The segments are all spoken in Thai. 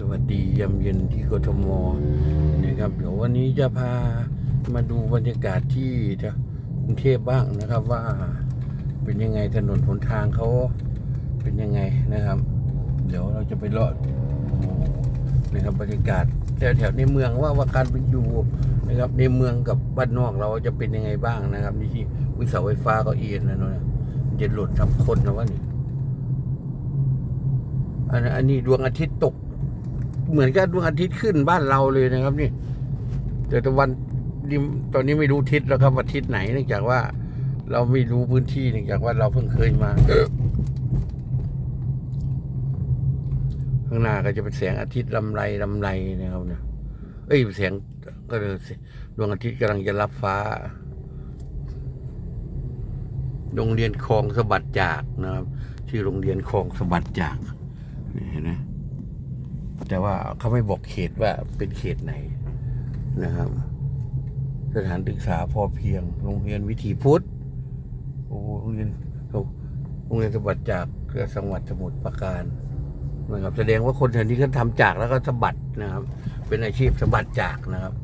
สวัสดียามเย็นที่กทมนะครับเดี๋ยววันนี้จะพามาดูบรรยากาศที่กรุงเทพบ้างนะครับว่าเป็นยังไงถนนหนทางเขาเป็นยังไงนะครับ เดี๋ยวเราจะไปเลาะดูนะครับบรรยากาศแถวแถวๆในเมืองว่าว่าการเป็นอยู่นะครับในเมืองกับบ้านนอกเราจะเป็นยังไงบ้างนะครับนี่ที่วิสาไฟฟ้าก็เอียนนะเนาะจะหล่นทำคนนะว่านี่อันนี้ดวงอาทิตย์ตก เหมือนกับดวงอาทิตย์ขึ้นบ้านเราเลยนะครับ นี่ แต่ตะวันตอนนี้ไม่รู้ทิศแล้วครับว่าทิศไหนเนื่องจากว่า เราไม่รู้พื้นที่เนื่องจากว่าเราเพิ่งเคยมาข้างหน้าก็จะเป็นแสงอาทิตย์ลำไรลำไรนะครับเนี่ยเอ้ยแสงก็เลยดวงอาทิตย์กำลังจะรับฟ้าโรงเรียนคลองสะบัดจากนะครับชื่อโรงเรียนคลองสะบัดจากนี่เห็นไหม แต่ว่าเขาไม่บอกเขตว่าเป็นเขตไหนนะครับ สถานศึกษาพอเพียง โรงเรียนวิถีพุทธโอ้โรงเรียนโรงเรียนสมบัติจากเครือสังหวัดสมุทรปราการนะครับ แสดงว่าคนแถวนี้เขาทำจากแล้วก็สะบัดนะครับ เป็นอาชีพสะบัดจากนะครับ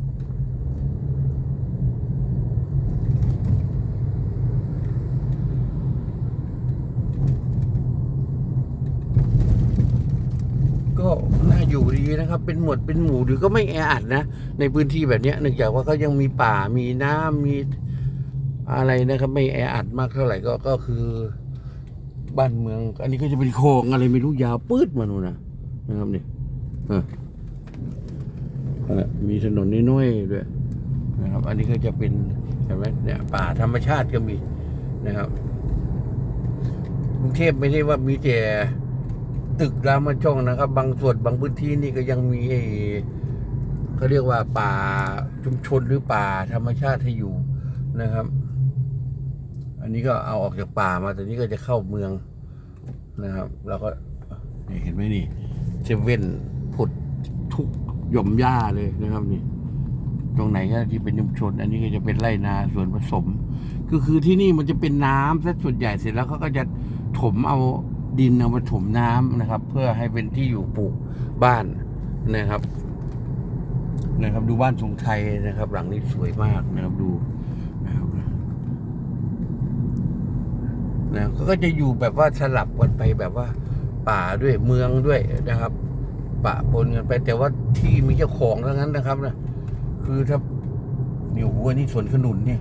ก็น่าอยู่ดีนะครับ เป็นหมวดเป็นหมู่หรือก็ไม่แออัดนะ ในพื้นที่แบบนี้เนื่องจากว่าเขายังมีป่ามีน้ำมีอะไรนะครับ ไม่แออัดมากเท่าไหร่ก็ก็คือ บ้านเมือง อันนี้ก็จะเป็นโคลองอะไรไม่รู้ยาวปื๊ดมานู่นนะนะครับนี่อะอะมีถนนน้อยๆด้วยนะครับ อันนี้ก็จะเป็นเห็นไหมเนี่ยป่าธรรมชาติก็มีนะครับกรุงเทพไม่ใช่ว่ามีแต่ ตึกรามช่องนะครับ บางส่วนบางพื้นที่นี่ก็ยังมีเขาเรียกว่าป่าชุมชนหรือป่าธรรมชาติให้อยู่นะครับ อันนี้ก็เอาออกจากป่ามาแต่นี้ก็จะเข้าเมืองนะครับเราก็นี่เห็นไหมนี่เซเว่นผุดทุกหย่อมหญ้าเลยนะครับนี่ตรงไหนก็ที่เป็นชุมชน อันนี้ก็จะเป็นไร่นาส่วนผสม ก็คือที่นี่มันจะเป็นน้ำซะส่วนใหญ่เสร็จแล้วเขาก็จะถมเอา ดินเอามาถมน้ำนะครับ เพื่อให้เป็นที่อยู่ปลูกบ้านนะครับ นะครับ ดูบ้านทรงไทยนะครับ หลังนี้สวยมากนะครับดูนะครับนะก็จะอยู่แบบว่าสลับกันไปแบบว่า ป่าด้วยเมืองด้วยนะครับป่าปนกันไปแต่ว่าที่มีเจ้าของทั้งนั้นนะครับนะคือถ้านี่โอ้โหอันนี้สวนขนุนเนี่ย